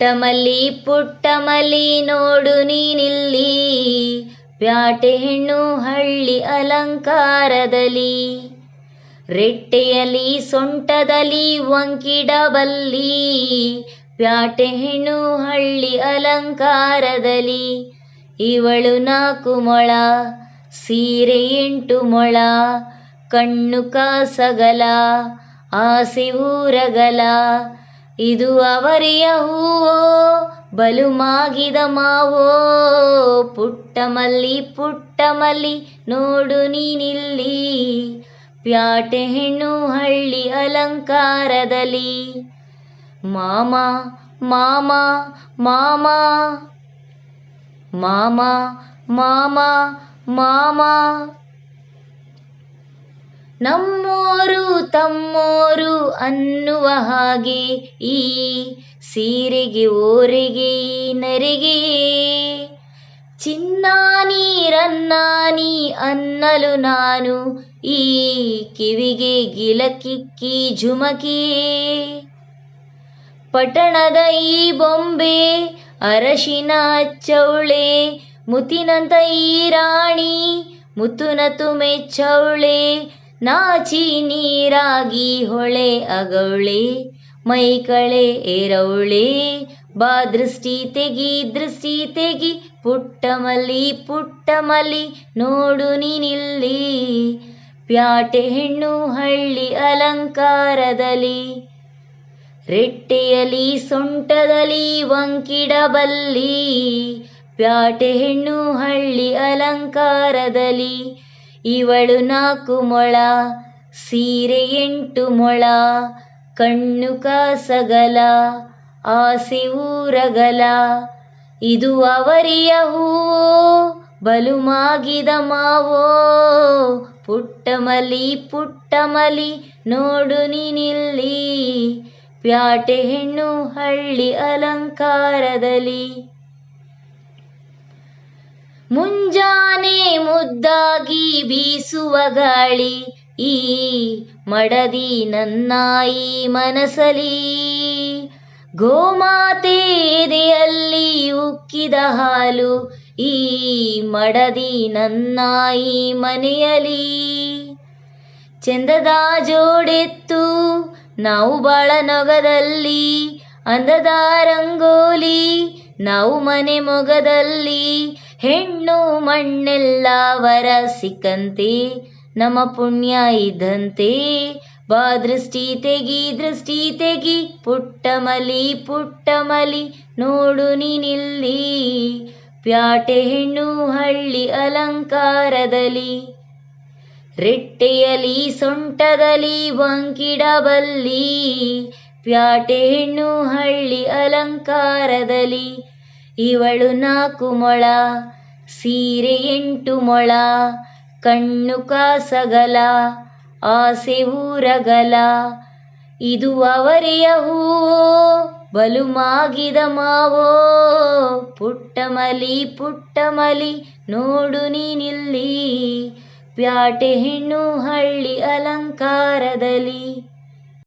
ಪುಟ್ಟಮಲ್ಲಿ ಪುಟ್ಟಮಲ್ಲಿ ನೋಡು ನೀನಿಲ್ಲಿ. ಪ್ಯಾಟೆ ಹೆಣ್ಣು ಹಳ್ಳಿ ಅಲಂಕಾರದಲ್ಲಿ. ರೆಟ್ಟೆಯಲ್ಲಿ ಸೊಂಟದಲ್ಲಿ ವಂಕಿಡಬಲ್ಲಿ. ಪ್ಯಾಟೆ ಹೆಣ್ಣು ಹಳ್ಳಿ ಅಲಂಕಾರದಲ್ಲಿ. ಇವಳು ನಾಲ್ಕು ಮೊಳ, ಸೀರೆ ಎಂಟು ಮೊಳ, ಕಣ್ಣು ಕಾಸಗಲ, ಆಸೆ ಊರಗಲ. ಇದು ಅವರಿಯ ಹೂವೋ? ಬಲು ಮಾಗಿದ ಮಾವೋ ಪುಟ್ಟಮಲ್ಲಿ ಪುಟ್ಟಮಲ್ಲಿ ನೋಡು ನೀನಿಲ್ಲಿ. ಪ್ಯಾಟೆ ಹೆಣ್ಣು ಹಳ್ಳಿ ಅಲಂಕಾರದಲ್ಲಿ. ಮಾಮ ಮಾಮ ಮಾಮ. ಮಾಮ ಮಾಮ ಮಾಮ. ನಮ್ಮೋರು ತಮ್ಮೋರು ಅನ್ನುವ ಹಾಗೆ ಈ ಸೀರೆಗೆ ಓರೆಗೆ ನರೆಗೆ. ಚಿನ್ನಾನೀರನ್ನಾನಿ ಅನ್ನಲು ನಾನು ಈ ಕಿವಿಗೆ ಗಿಲಕಿಕ್ಕಿ ಝುಮಕಿ. ಪಟ್ಟಣದ ಈ ಬೊಂಬೆ, ಅರಶಿನ ಚೌಳೆ, ಮುತ್ತಿನಂತ ಈ ರಾಣಿ, ಮುತ್ತುನತು ಮೆಚ್ಚವಳೆ ನಾಚಿ ನೀರಾಗಿ ಹೊಳೆ ಅಗವಳೆ ಮೈಕಳೆ ಎರವಳೆ ಬಾ ದೃಷ್ಟಿ ತೆಗಿ ದೃಷ್ಟಿ ತೆಗಿ ಪುಟ್ಟಮಲ್ಲಿ ಮಲಿ ನೋಡು ನೀನಿಲ್ಲಿ. ಪ್ಯಾಟೆ ಹೆಣ್ಣು ಹಳ್ಳಿ ಅಲಂಕಾರದಲ್ಲಿ, ರೆಟ್ಟೆಯಲ್ಲಿ ಸೊಂಟದಲ್ಲಿ ವಂಕಿಡಬಲ್ಲಿ ಪ್ಯಾಟೆ ಹೆಣ್ಣು ಹಳ್ಳಿ ಅಲಂಕಾರದಲ್ಲಿ ಇವಳು ನಾಲ್ಕು ಮೊಳ, ಸೀರೆ ಎಂಟು ಮೊಳ, ಕಣ್ಣು ಕಾಸಗಲ, ಆಸೆ ಊರಗಲ. ಇದು ಅವರಿಯ ಹೂವೋ ಬಲು ಮಾಗಿದ ಮಾವೋ ಪುಟ್ಟಮಲಿ ಪುಟ್ಟಮಲಿ ನೋಡು ನೀನಿಲ್ಲಿ. ಪ್ಯಾಟೆ ಹೆಣ್ಣು, ಹಳ್ಳಿ ಅಲಂಕಾರದಲ್ಲಿ. ಮುಂಜಾನೆ ಮುದ್ದಾಗಿ ಬೀಸುವ ಗಾಳಿ ಈ ಮಡದಿ ನನ್ನಾಯಿ ಮನಸಲಿ. ಗೋಮಾತೆ ಎದೆಯಲ್ಲಿ ಉಕ್ಕಿದ ಹಾಲು ಈ ಮಡದಿ ನನ್ನಾಯಿ ಮನೆಯಲಿ. ಚಂದದ ಜೋಡೆತ್ತು ನಾವು ಬಾಳ ನೊಗದಲ್ಲಿ, ಅಂದದ ರಂಗೋಲಿ ನಾವು ಮನೆ ಮೊಗದಲ್ಲಿ ಹೆಣ್ಣು ಮಣ್ಣೆಲ್ಲ ವರ ಸಿಕ್ಕಂತೆ, ನಮ್ಮ ಪುಣ್ಯ ಇದ್ದಂತೆ. ಬಾ ದೃಷ್ಟಿ ತೆಗಿ ದೃಷ್ಟಿ ತೆಗಿ ಪುಟ್ಟಮಲಿ ಪುಟ್ಟಮಲಿ ನೋಡು ನೀನಿಲ್ಲಿ. ಪ್ಯಾಟೆ ಹೆಣ್ಣು ಹಳ್ಳಿ ಅಲಂಕಾರದಲ್ಲಿ, ರೆಟ್ಟೆಯಲಿ ಸೊಂಟದಲ್ಲಿ ವಂಕಿಡಬಲ್ಲಿ. ಪ್ಯಾಟೆ ಹೆಣ್ಣು ಹಳ್ಳಿ ಅಲಂಕಾರದಲ್ಲಿ ಇವಳು ನಾಲ್ಕು ಮೊಳ, ಸೀರೆ ಎಂಟು ಮೊಳ, ಕಣ್ಣು ಕಾಸಗಲ, ಆಸೆ ಊರಗಲ. ಇದು ಅವರೆಯ ಹೂವೋ ಬಲು ಮಾಗಿದ ಮಾವೋ ಪುಟ್ಟಮಲಿ ಪುಟ್ಟಮಲಿ ನೋಡು ನೀನಿಲ್ಲಿ. ಪ್ಯಾಟೆ ಹೆಣ್ಣು ಹಳ್ಳಿ ಅಲಂಕಾರದಲ್ಲಿ.